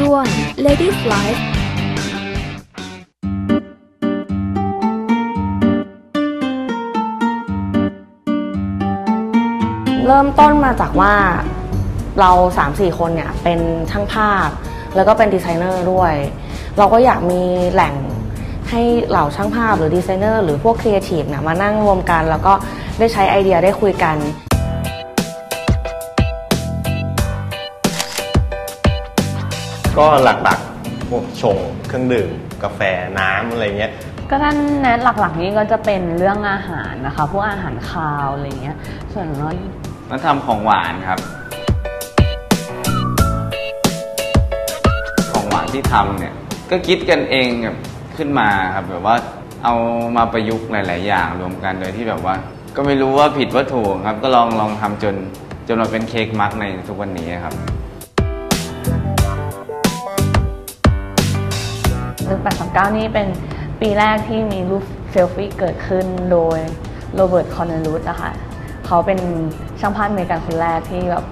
ช่วง Ladies Life เริ่มต้นมาจากว่าเรา 3-4 คนเนี่ย เป็นช่างภาพ แล้วก็เป็นดีไซเนอร์ด้วย เราก็อยากมีแหล่งให้เหล่าช่างภาพหรือดีไซเนอร์หรือพวกครีเอทีฟเนี่ยมานั่งรวมกัน แล้วก็ได้ใช้ไอเดียได้คุยกัน ก็หลักๆพวกชงเครื่องดื่ม กาแฟน้ำอะไรเงี้ย ก็ท่านแนะหลักๆนี้ก็จะเป็นเรื่องอาหารนะคะ พวกอาหารคาวอะไรเงี้ย ส่วนน้อยแล้วทำของหวานครับ ของหวานที่ทำเนี่ยก็คิดกันเองแบบขึ้นมาครับแบบว่าเอามาประยุกต์หลาย ๆ อย่างรวมกันโดยที่แบบว่า ก็ไม่รู้ว่าผิดว่าถูกครับ ก็ลองลองทำจนจนมาเป็นเค้กมักในทุกวันนี้ครับ 1839นี่เป็นปีแรกที่มีรูปเซลฟี่เกิดขึ้นโดยโรเบิร์ตคอนเนลูสอะคะเขาเป็นช่างภาพอเมริกันคนแรกที่แบบ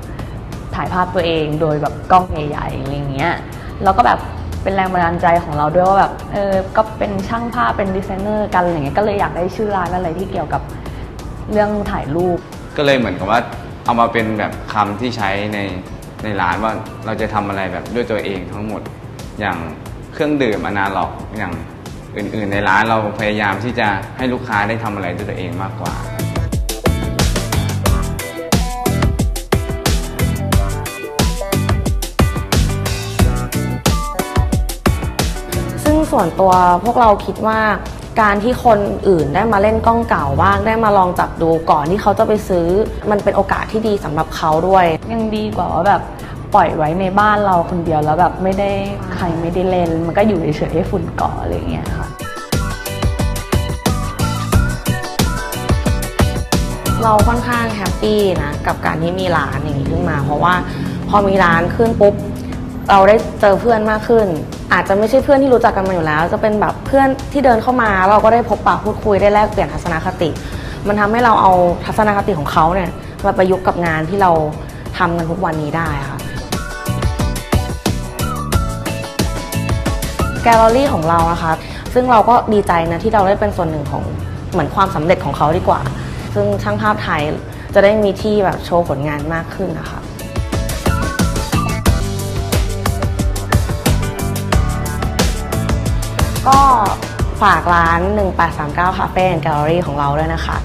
ถ่ายภาพตัวเองโดยแบบกล้องใหญ่ๆอะไรเงี้ยแล้วก็แบบเป็นแรงบันดาลใจของเราด้วยว่าแบบเออก็เป็นช่างภาพเป็นดีไซเนอร์กันอะไรเงี้ยก็เลยอยากได้ชื่อร้านอะไรที่เกี่ยวกับเรื่องถ่ายรูป ก็เลยเหมือนกับว่าเอามาเป็นแบบคำที่ใช้ในในร้านว่าเราจะทำอะไรแบบด้วยตัวเองทั้งหมดอย่าง เครื่องดื่มอนาล็อกอย่างอื่น ๆ ในร้านเราพยายามที่จะให้ลูกค้าได้ทำอะไรด้วยตัวเองมากกว่า ซึ่งส่วนตัวพวกเราคิดว่าการที่คนอื่นได้มาเล่นกล้องเก่าบ้างได้มาลองจับดูก่อนที่เขาจะไปซื้อ มันเป็นโอกาสที่ดีสำหรับเขาด้วย ยังดีกว่าว่าแบบ ปล่อยไว้ในบ้านเราคนเดียวแล้วแบบไม่ได้ใครไม่ได้เล่น มันก็อยู่เฉยๆให้ฝุ่นเกาะอะไรอย่างเงี้ยค่ะ เราค่อนข้างแฮปปี้นะกับการที่มีร้านอย่างนี้ขึ้นมา เพราะว่าพอมีร้านขึ้นปุ๊บเราได้เจอเพื่อนมากขึ้น อาจจะไม่ใช่เพื่อนที่รู้จักกันมาอยู่แล้ว จะเป็นแบบเพื่อนที่เดินเข้ามาเราก็ได้พบปะพูดคุยได้แลกเปลี่ยนทัศนคติ มันทำให้เราเอาทัศนคติของเขาเนี่ยมาประยุกต์กับงานที่เราทำกันทุกวันนี้ได้ค่ะ ลเลอรี่ของเรานะคะ ซึ่งเราก็ดีใจนะที่เราได้เป็นส่วนหนึ่งของเหมือนความสำเร็จของเขาดีกว่า ซึ่งช่างภาพไทยจะได้มีที่แบบโชว์ผลงานมากขึ้นนะคะ ก็ฝากร้าน 1839 Cafe and Gallery ของเราด้วยนะคะ